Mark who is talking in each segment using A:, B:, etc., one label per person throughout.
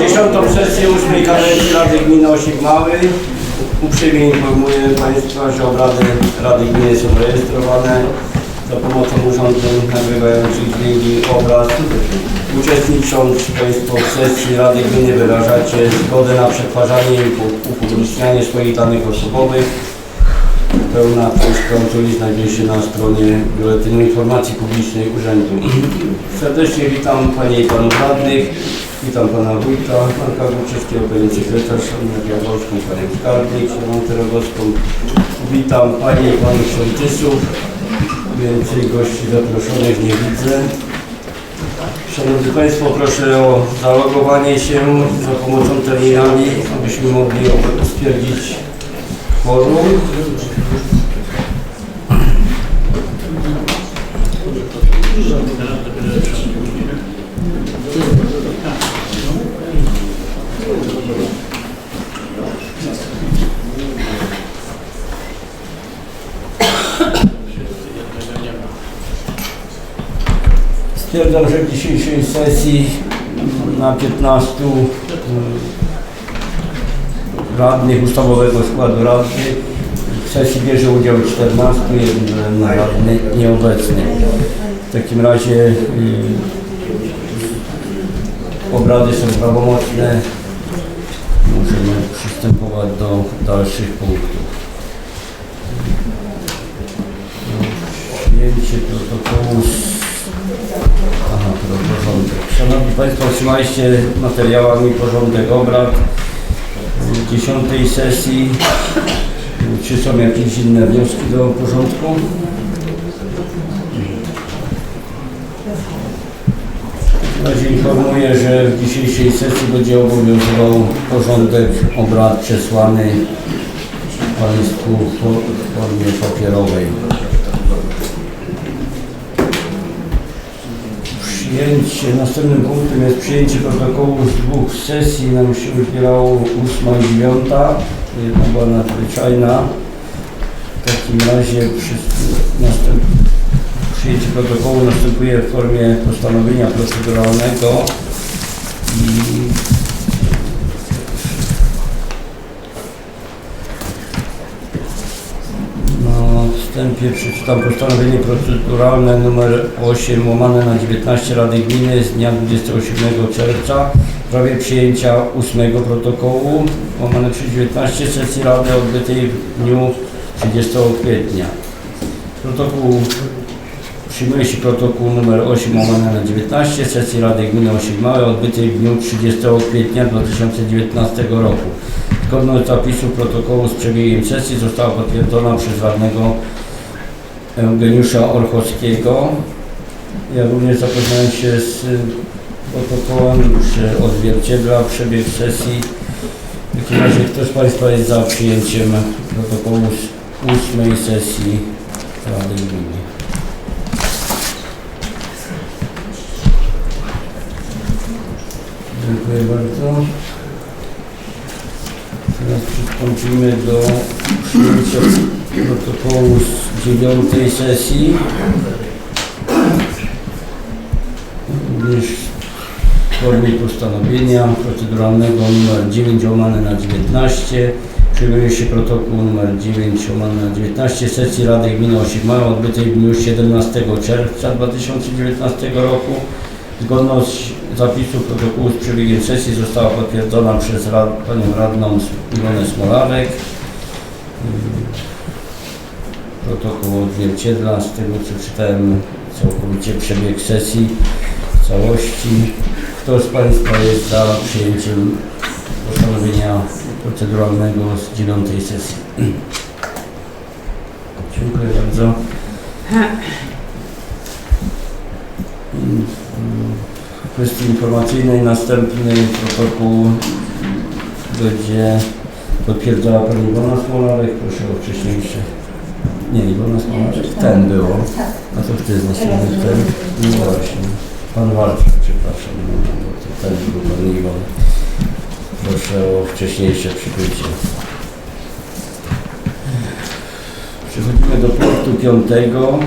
A: Dziesiątą sesję ósmej kadencji Rady Gminy Osik Mały. Uprzejmie informuję Państwa, że obrady Rady Gminy są rejestrowane za pomocą urządzeń nagrywających dźwięki obraz. Uczestnicząc Państwo w sesji Rady Gminy wyrażacie zgodę na przetwarzanie i pu- upublicznianie swoich danych osobowych. Pełna kontroli znajduje się na stronie Biuletynu Informacji Publicznej Urzędu. Serdecznie witam Panie i Panów Radnych, witam Pana Wójta, Marka Górczewskiego, Panią Sekretarz, Annę Jaworską, Panią Skarbnik, Rogowską. Witam Panie i Panów Sołtysów, więcej gości zaproszonych nie widzę. Szanowni Państwo, proszę o zalogowanie się za pomocą terminali, abyśmy mogli stwierdzić kworum. Stwierdzam, w dzisiejszej sesji na 15 mm, radnych ustawowego składu radnych w sesji bierze udział 14, jeden radny nieobecny. W takim razie y, obrady są prawomocne. Możemy przystępować do dalszych punktów. Przyjęcie protokołu porządek. Szanowni Państwo, otrzymaliście materiałami porządek obrad dziesiątej sesji. Czy są jakieś inne wnioski do porządku? Razie informuję, że w dzisiejszej sesji będzie obowiązywał porządek obrad przesłany Państwu w formie papierowej. Przyjęcie, następnym punktem jest przyjęcie protokołu z dwóch sesji. Nam się wybierało ósma i dziewiąta. Jedna była nadzwyczajna. W takim razie przyjęcie protokołu następuje w formie postanowienia proceduralnego. I Na wstępie przeczytam postanowienie proceduralne numer 8 łamane na 19 Rady Gminy z dnia 27 czerwca w sprawie przyjęcia 8 protokołu łamane przez 19 sesji Rady odbytej w dniu 30 kwietnia. Protokół Przyjmuje się protokół numer 8 łamane na 19 sesji Rady Gminy Osik Małe odbytej w dniu 30 kwietnia 2019 roku. Zgodność zapisów protokołu z przebiegiem sesji została potwierdzona przez radnego Eugeniusza Orchowskiego. Ja również zapoznałem się z y, protokołem, czy odzwierciedla przebieg sesji. W takim razie kto z Państwa jest za przyjęciem protokołu z ósmej sesji Rady Gminy? Dziękuję bardzo. Teraz przystąpimy do przyjęcia protokołu z dziewiątej sesji. Również w formie postanowienia proceduralnego numer 9 łamane na 19 przyjmuje się protokół numer 9 łamane na 19 sesji Rady Gminy Osigmała odbytej w dniu 17 czerwca 2019 roku. Zgodność zapisów protokołu z przebiegiem sesji została potwierdzona przez rad, panią radną Ilonę Smolarek. Protokół odzwierciedla z tego co czytałem całkowicie przebieg sesji w całości. Kto z Państwa jest za przyjęciem postanowienia proceduralnego z dziewiątej sesji? Dziękuję bardzo. W kwestii informacyjnej następny protokół będzie potwierdzała Pani Iwona Smolarek. Proszę o wcześniejsze. Nie, Iwona Smolarek. Ten było. A to wtedy z następny ten. No właśnie. Pan Walczak, przepraszam. Bo to ten był Pan Iwon. Proszę o wcześniejsze przybycie. Przechodzimy do punktu piątego.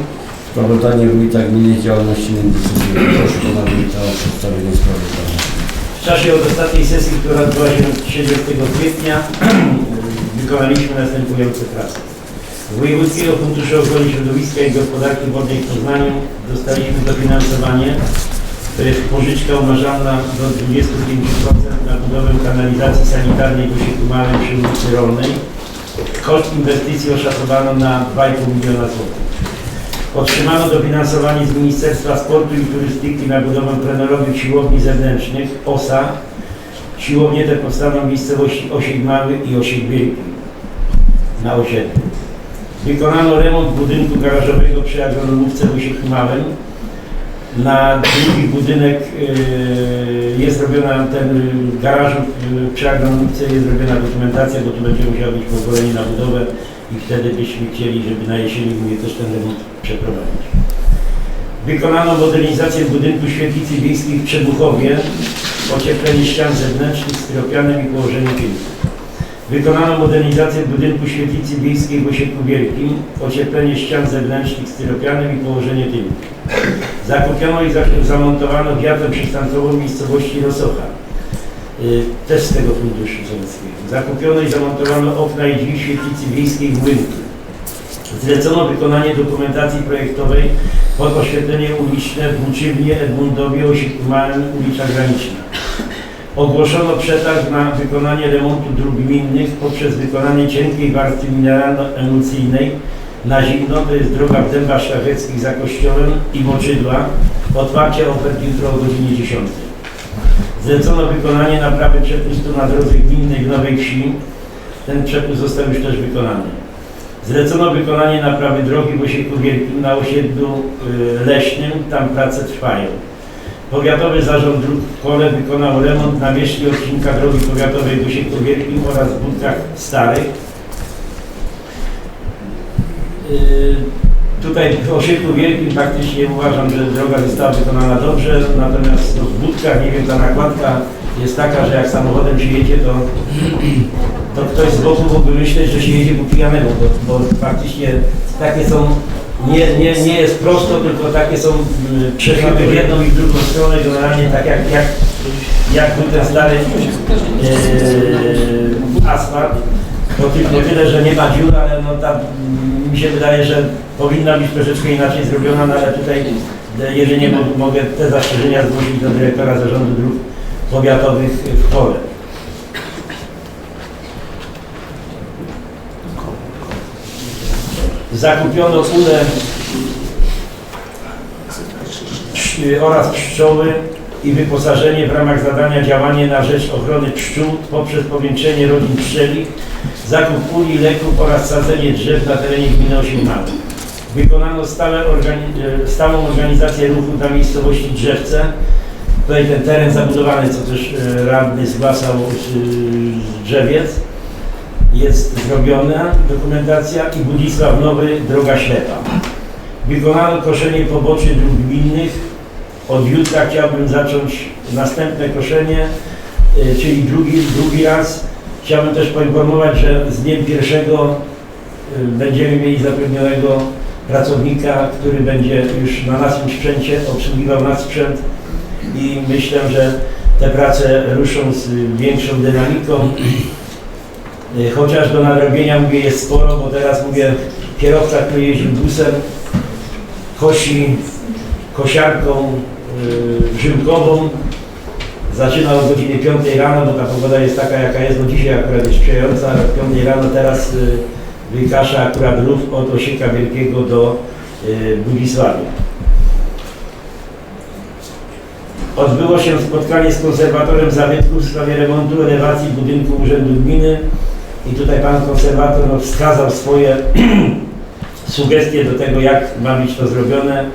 A: Sprawozdanie wójta gminy z działalności międzysesyjnej. Proszę pana wójta o przedstawienie sprawozdania.
B: W czasie od ostatniej sesji, która odbyła się 30 kwietnia, wykonaliśmy następujące prace. Wojewódzkiego Funduszu Ochrony Środowiska i Gospodarki Wodnej w Poznaniu dostaliśmy dofinansowanie, to jest pożyczka umarzana do 25% na budowę kanalizacji sanitarnej w osiedlu Małym przy ulicy Rolnej. Koszt inwestycji oszacowano na 2,5 miliona złotych. Otrzymano dofinansowanie z Ministerstwa Sportu i Turystyki na budowę plenerowych siłowni zewnętrznych OSA. Siłownie te powstaną w miejscowości Osiek Mały i Osiek Wielki na osiedlu. Wykonano remont budynku garażowego przy agronomówce Osiek Małym. Na drugi budynek yy, jest robiona ten garaż yy, przy agronomówce jest robiona dokumentacja, bo tu będzie musiało być pozwolenie na budowę i wtedy byśmy chcieli, żeby na jesieni mówię, też ten remont przeprowadzić. Wykonano modernizację budynku świetlicy wiejskiej w Przebuchowie, ocieplenie ścian zewnętrznych styropianem i położenie filtrów. Wykonano modernizację budynku świetlicy wiejskiej w Osiedlu Wielkim, ocieplenie ścian zewnętrznych styropianem i położenie tylnych. Zakupiono i za- zamontowano wiatr przystankową w miejscowości Rosocha, y, też z tego funduszu sowieckiego. Zakupiono i zamontowano okna i drzwi świetlicy wiejskiej w Łynku. Zlecono wykonanie dokumentacji projektowej pod oświetlenie uliczne w Włóczywnie, Edmundowie, Osiedlu Małym, ulicza Graniczna. Ogłoszono przetarg na wykonanie remontu dróg gminnych poprzez wykonanie cienkiej warstwy mineralno-emulsyjnej na zimno, to jest droga w Dębach Szlacheckich za Kościołem i Moczydła. Otwarcie ofert jutro o godzinie 10. Zlecono wykonanie naprawy przepustu na drodze gminnej w Nowej Wsi. Ten przepust został już też wykonany. Zlecono wykonanie naprawy drogi w Osiedlu Wielkim na osiedlu y, leśnym, tam prace trwają. Powiatowy Zarząd Dróg w Kole wykonał remont nawierzchni odcinka drogi powiatowej w Osiedlu Wielkim oraz w Budkach Starych. Yy, Tutaj w Osiedlu Wielkim faktycznie uważam, że droga została wykonana dobrze, natomiast no, w Budkach, nie wiem, ta nakładka jest taka, że jak samochodem się jedzie, to, to ktoś z boku mógłby myśleć, że się jedzie po pijanemu, bo, bo faktycznie takie są, nie, nie, nie jest prosto, tylko takie są mm, przechyły w jedną i w drugą stronę, generalnie tak jak, jak, jak był ten stary yy, asfalt. To tylko tyle, że nie ma dziur, ale no tam mm, mi się wydaje, że powinna być troszeczkę inaczej zrobiona, no ale tutaj e, jeżeli mo mogę te zastrzeżenia zgłosić do dyrektora Zarządu Dróg Powiatowych w Chole. Zakupiono ulę psz- oraz pszczoły i wyposażenie w ramach zadania działanie na rzecz ochrony pszczół poprzez powiększenie rodzin pszczelich, zakup uli, leków oraz sadzenie drzew na terenie gminy Osiemnały. Wykonano stałe organi- e, stałą organizację ruchu dla miejscowości Drzewce. Tutaj ten teren zabudowany, co też e, radny zgłaszał Drzewiec. Jest zrobiona dokumentacja i Budzisław Nowy, droga ślepa. Wykonano koszenie poboczy dróg gminnych, od jutra chciałbym zacząć następne koszenie, y, czyli drugi, drugi raz. Chciałbym też poinformować, że z dniem pierwszego y, będziemy mieli zapewnionego pracownika, który będzie już na naszym sprzęcie obsługiwał nasz sprzęt i myślę, że te prace ruszą z większą dynamiką. Y, Chociaż do nadrobienia mówię jest sporo, bo teraz mówię kierowca, który jeździł busem, kosi kosiarką y, żyłkową. Zaczyna o godzinie 5 rano, bo ta pogoda jest taka jaka jest, no dzisiaj akurat jest sprzyjająca, ale o 5 rano teraz y, wykasza akurat rów od Osieka Wielkiego do y, Budzisławia. Odbyło się spotkanie z konserwatorem zabytków w sprawie remontu elewacji budynku Urzędu Gminy i tutaj pan konserwator wskazał swoje sugestie do tego, jak ma być to zrobione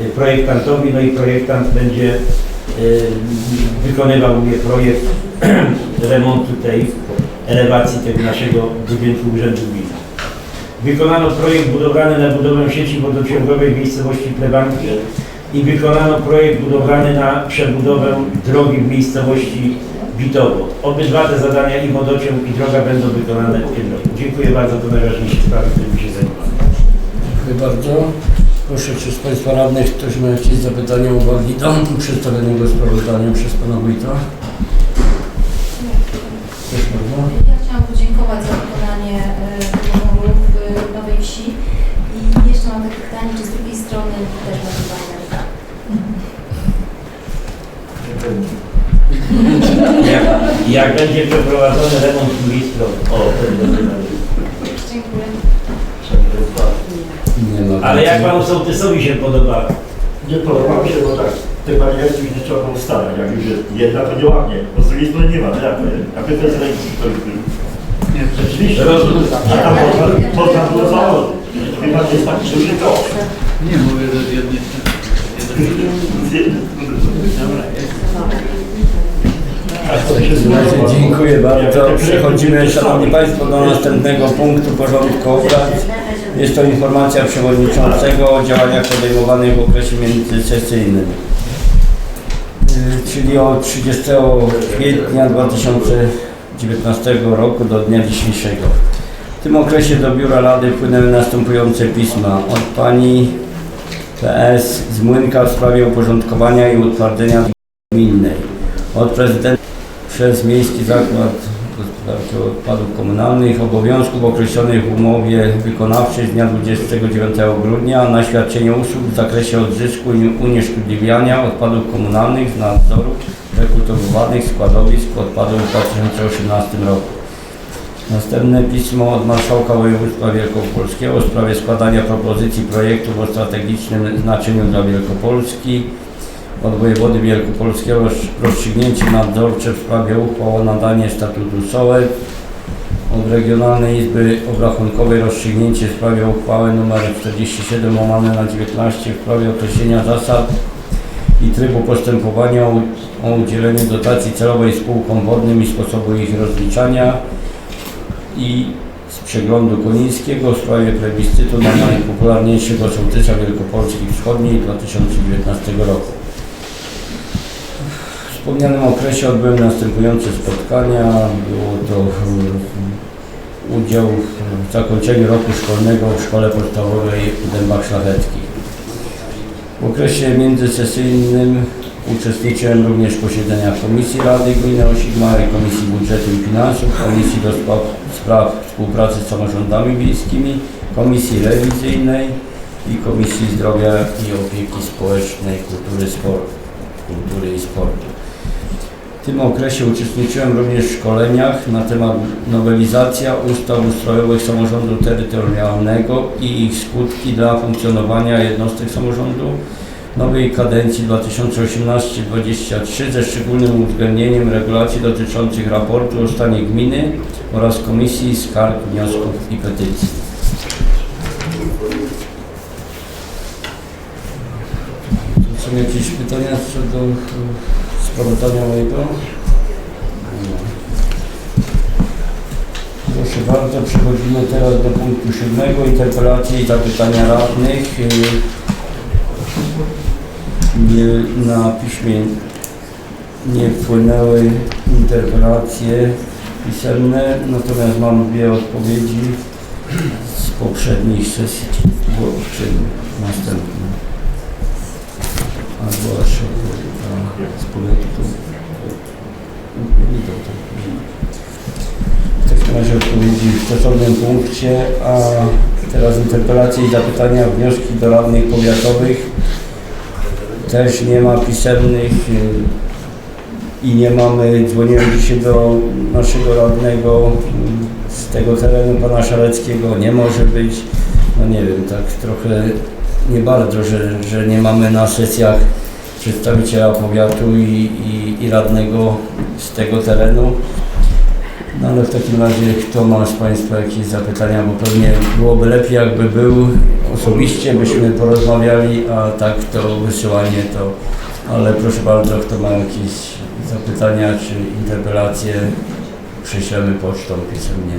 B: y, projektantowi, no i projektant będzie y, wykonywał mówię, projekt remontu tej elewacji tego naszego budynku Urzędu Gminy. Wykonano projekt budowlany na budowę sieci wodociągowej w miejscowości Plebanki i wykonano projekt budowlany na przebudowę drogi w miejscowości Bitowo. Obydwa te zadania i wodociąg i droga będą wykonane w tym roku. Dziękuję bardzo, to najważniejsze sprawy, którymi się zajmowałem.
C: Dziękuję bardzo.
A: Proszę, czy z Państwa radnych ktoś ma jakieś zapytania, uwagi do przedstawionego sprawozdania przez Pana Wójta? Proszę bardzo.
C: Ja chciałam podziękować za wykonanie e, wyborów w Nowej Wsi i jeszcze mam takie pytanie, czy z drugiej strony też
B: Jak, jak będzie przeprowadzony remont z drugiej strony. O, to będzie dobrze.
C: Dziękuję.
A: Nie ma.
B: Ale jak panu sołtysowi się podoba?
D: Nie podoba mi się, bo tak, te barierki już nie trzeba było starać. Jak już jest jedna, to nie ładnie. Bo z drugiej strony nie ma, no jak to jest? Jak to jest ręki, to już był. Rzeczywiście,
B: Rozumiem.
D: a tam można, można było założyć. Chyba jest taki duży koszt.
E: Nie mówię, że z jednej strony.
A: Dziękuję bardzo. Przechodzimy, Szanowni Państwo, do następnego punktu porządku obrad. Jest to informacja przewodniczącego o działaniach podejmowanych w okresie międzysesyjnym. Yy, Czyli od 30 kwietnia 2019 roku do dnia dzisiejszego. W tym okresie do Biura Rady wpłynęły następujące pisma od Pani PS z Młynka w sprawie uporządkowania i utwardzenia gminnej. Od prezydenta przez Miejski Zakład Gospodarki Odpadów Komunalnych obowiązków określonych w umowie wykonawczej z dnia 29 grudnia na świadczenie usług w zakresie odzysku i unieszkodliwiania odpadów komunalnych z nadzoru rekultywowanych składowisk odpadów w 2018 roku. Następne pismo od Marszałka Województwa Wielkopolskiego w sprawie składania propozycji projektów o strategicznym znaczeniu dla Wielkopolski od wojewody wielkopolskiego rozstrzygnięcie nadzorcze w sprawie uchwał o nadanie statutu SOE, od Regionalnej Izby Obrachunkowej rozstrzygnięcie w sprawie uchwały nr 47 łamane na 19 w sprawie określenia zasad i trybu postępowania o, o udzielenie dotacji celowej spółkom wodnym i sposobu ich rozliczania i z przeglądu konińskiego w sprawie plebiscytu na najpopularniejszego sołtysa Wielkopolski Wschodniej 2019 roku. Wspomnianym okresie odbyłem następujące spotkania. Było to udział w zakończeniu roku szkolnego w Szkole Podstawowej w Dębach Szlacheckich. W okresie międzysesyjnym uczestniczyłem również w posiedzeniach Komisji Rady Gminy Osigmary, Komisji Budżetu i Finansów, Komisji do spraw, spraw Współpracy z Samorządami Wiejskimi, Komisji Rewizyjnej i Komisji Zdrowia i Opieki Społecznej, Kultury, Sportu, Kultury i Sportu. Tym okresie uczestniczyłem również w szkoleniach na temat nowelizacja ustaw ustrojowych samorządu terytorialnego i ich skutki dla funkcjonowania jednostek samorządu nowej kadencji 2018-2023 ze szczególnym uwzględnieniem regulacji dotyczących raportu o stanie gminy oraz Komisji Skarg, Wniosków i Petycji. Są jakieś pytania co do sprawozdania mojego? Nie. Proszę bardzo, przechodzimy teraz do punktu siódmego, interpelacje i zapytania radnych. Y, Nie, na piśmie nie wpłynęły interpelacje pisemne, natomiast mam dwie odpowiedzi z poprzednich sesji, bo czym a, z to, to. W takim razie odpowiedzi w stosownym punkcie, a teraz interpelacje i zapytania, wnioski do radnych powiatowych. Też nie ma pisemnych y, i nie mamy, dzwoniłem dzisiaj do naszego radnego y, z tego terenu, pana Szareckiego, nie może być. No nie wiem, tak trochę nie bardzo, że, że nie mamy na sesjach przedstawiciela powiatu i, i, i radnego z tego terenu. No ale w takim razie kto ma z Państwa jakieś zapytania, bo pewnie byłoby lepiej jakby był osobiście, byśmy porozmawiali, a tak to wysyłanie to, ale proszę bardzo, kto ma jakieś zapytania czy interpelacje, prześlemy pocztą pisemnie.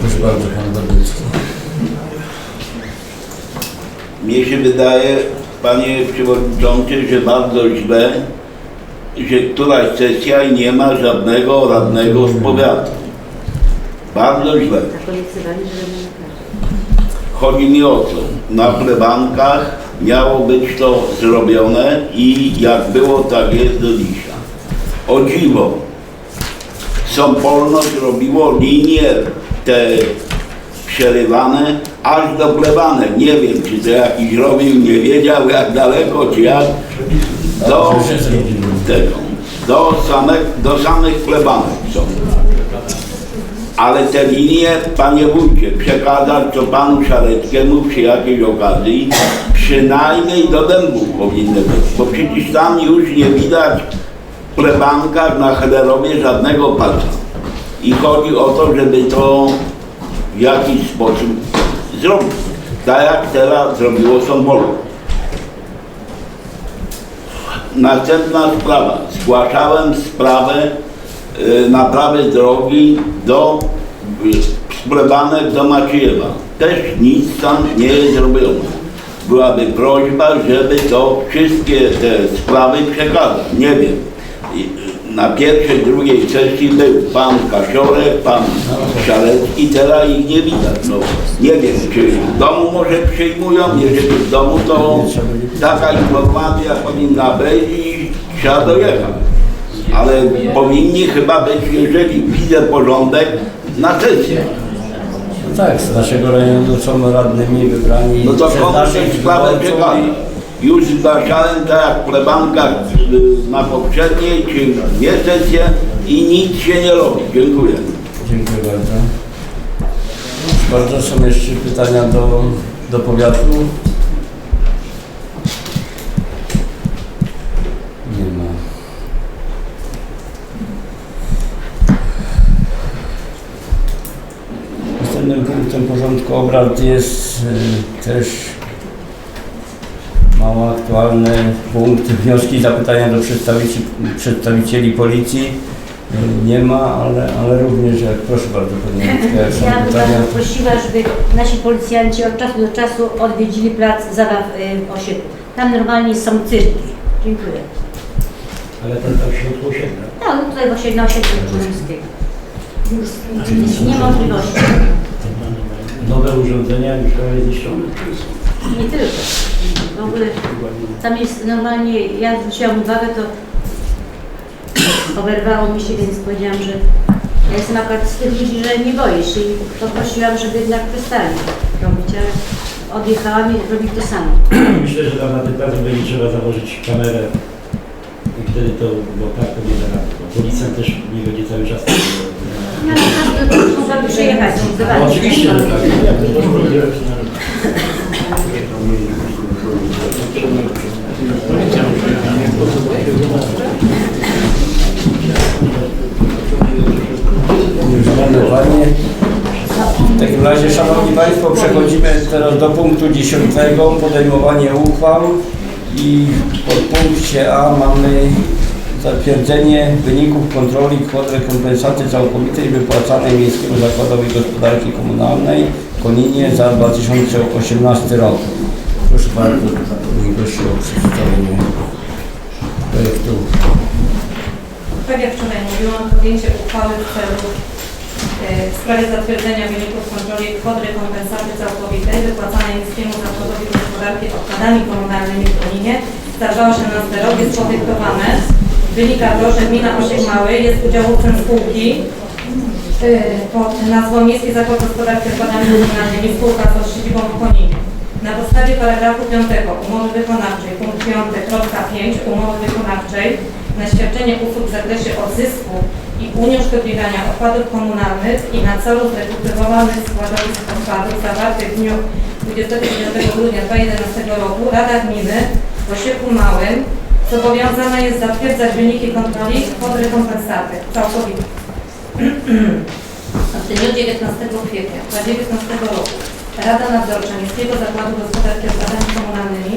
A: Proszę bardzo, Pan Wodnicki.
F: Mnie się wydaje, panie przewodniczący, że bardzo źle, że któraś sesja i nie ma żadnego radnego z powiatu. Bardzo źle. Chodzi mi o co? Na plebankach miało być to zrobione i jak było, tak jest do dzisiaj. O dziwo, Sąpolność robiło linie te przerywane aż do. Nie wiem, czy to jakiś robił, nie wiedział jak daleko, czy jak do tego, do, samych, do samych plebanek są. Ale te linie, panie wójcie, przekazać to panu Szareckiemu przy jakiejś okazji, przynajmniej do dębu powinny być, bo przecież tam już nie widać w plebankach na Hederowie żadnego pasa. I chodzi o to, żeby to w jakiś sposób zrobić. Tak jak teraz zrobiło Sąpolu. Następna sprawa. Zgłaszałem sprawę y, naprawy drogi do y, do Maciejewa. Też nic tam nie jest. Byłaby prośba, żeby to wszystkie te sprawy przekazać. Nie wiem. Na pierwszej, drugiej sesji był pan Kasiorek, pan Szarecki, teraz ich nie widać. No, nie wiem, czy w domu może przyjmują, jeżeli w domu, to taka informacja powinna być i trzeba dojechać. Ale powinni chyba być, jeżeli widzę porządek, na sesję.
A: Tak, z naszego rejonu są radnymi wybrani
F: No to
A: przez
F: komu
A: naszych
F: tę sprawę
A: wyborców
F: przekazać?
A: i-
F: Już zgłaszałem tak jak w plebankach y, na poprzedniej dwie sesje i nic się nie robi. Dziękuję.
A: Dziękuję bardzo. Bardzo są jeszcze pytania do, do powiatu? Nie ma. Następnym punktem porządku obrad jest y, też mało aktualny punkt wnioski i zapytania do przedstawicieli, przedstawicieli policji. Nie ma, ale, ale również jak proszę bardzo są
G: Ja bym bardzo prosiła, żeby nasi policjanci od czasu do czasu odwiedzili plac zabaw y, w osiedlu. Tam normalnie są cyrki. Dziękuję.
B: Ale ten tam w środku osiedla.
G: No, tutaj w osiedlu, na osiedlu Królewskiego. Nie możliwości.
B: Nowe urządzenia już prawie zniszczone.
G: Nie tylko. W ogóle tam jest normalnie, ja zwróciłam uwagę, to oberwało mi się, więc powiedziałam, że ja jestem akurat z tych ludzi, że nie boję się i poprosiłam, żeby jednak przestali robić, ale odjechałam i robić to samo.
B: Myślę, że tam na tym placu będzie trzeba założyć kamerę i wtedy to, bo tak to nie da rady. Bo Policjant też nie będzie cały czas.
G: No, ale to mogłaby przyjechać,
B: No,
G: zobaczyć.
B: oczywiście, że tak.
A: Już mamy W takim razie, Szanowni Państwo, przechodzimy teraz do punktu 10. Podejmowanie uchwał i pod punkcie A mamy zatwierdzenie wyników kontroli kwot rekompensaty całkowitej wypłacanej Miejskiemu Zakładowi Gospodarki Komunalnej Koninie za 2018 rok. Bardzo, Pani Gosiu, o przedstawienie projektu.
H: Tak jak wczoraj mówiłam, podjęcie uchwały w celu e, w sprawie zatwierdzenia wyników kontroli kwot rekompensaty całkowitej wypłacanej Miejskiemu Zakładowi Gospodarki odpadami komunalnymi w Koninie zdarzało się na jest podyktowane. Wynika to, że gmina Osiek Mały jest udziałowcem spółki e, pod nazwą Miejski Zakład Gospodarki Odpadami Komunalnymi spółka z siedzibą w Koninie. Na podstawie paragrafu 5 umowy wykonawczej, punkt 5.5 umowy wykonawczej na świadczenie usług w zakresie odzysku i unieszkodliwiania odpadów komunalnych i na celu zrekultywowanych składowisk odpadów zawartych w dniu 29 grudnia 2011 roku Rada Gminy w Osieku Małym zobowiązana jest zatwierdzać wyniki kontroli kwot rekompensaty całkowitej. W dniu 19 kwietnia 2019 roku Rada Nadzorcza Miejskiego Zakładu Gospodarki Odpadami Komunalnymi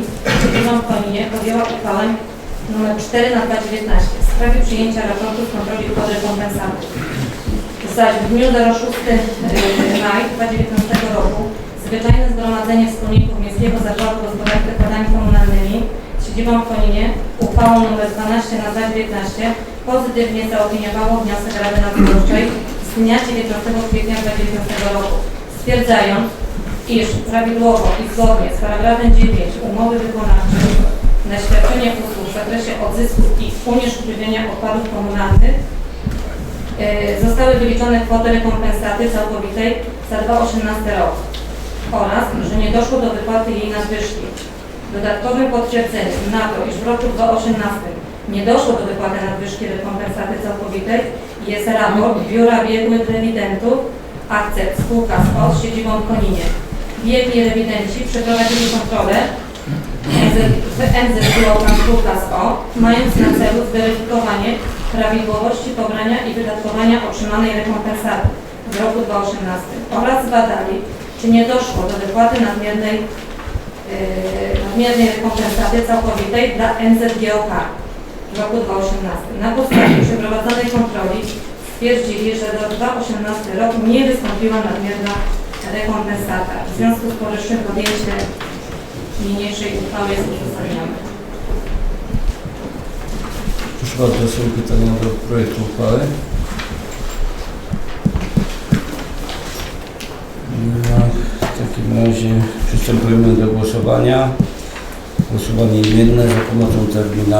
H: w Koninie podjęła uchwałę nr 4 na 2019 w sprawie przyjęcia raportu z kontroli kwot rekompensaty. Zaś w dniu 06 maj 2019 roku zwyczajne zgromadzenie wspólników Miejskiego Zakładu Gospodarki Odpadami Komunalnymi z siedzibą w Koninie uchwałą nr 12 na 2019 pozytywnie zaopiniowało wniosek Rady Nadzorczej z dnia 19 kwietnia 2019 roku, stwierdzając, iż prawidłowo i zgodnie z paragrafem 9 umowy wykonawczej na świadczenie usług w zakresie odzysku i unieszkodliwienia odpadów komunalnych e, zostały wyliczone kwoty rekompensaty całkowitej za 2018 rok oraz, że nie doszło do wypłaty jej nadwyżki. Dodatkowym potwierdzeniem na to, iż w roku 2018 nie doszło do wypłaty nadwyżki rekompensaty całkowitej jest raport Biura Biegłych Rewidentów Akcept Spółka z siedzibą w Koninie. Biegli rewidenci przeprowadzili kontrolę Spółka z O, mając na celu zweryfikowanie prawidłowości pobrania i wydatkowania otrzymanej rekompensaty w roku 2018 oraz zbadali, czy nie doszło do wypłaty nadmiernej, yy, nadmiernej rekompensaty całkowitej dla MZGOK w roku 2018. Na podstawie przeprowadzonej kontroli stwierdzili, że do 2018 rok nie wystąpiła nadmierna rekompensata. W związku z powyższym podjęcie niniejszej uchwały jest uzasadnione.
A: Proszę bardzo, są pytania do projektu uchwały. W takim razie przystępujemy do głosowania. Głosowanie jedne za pomocą terminala.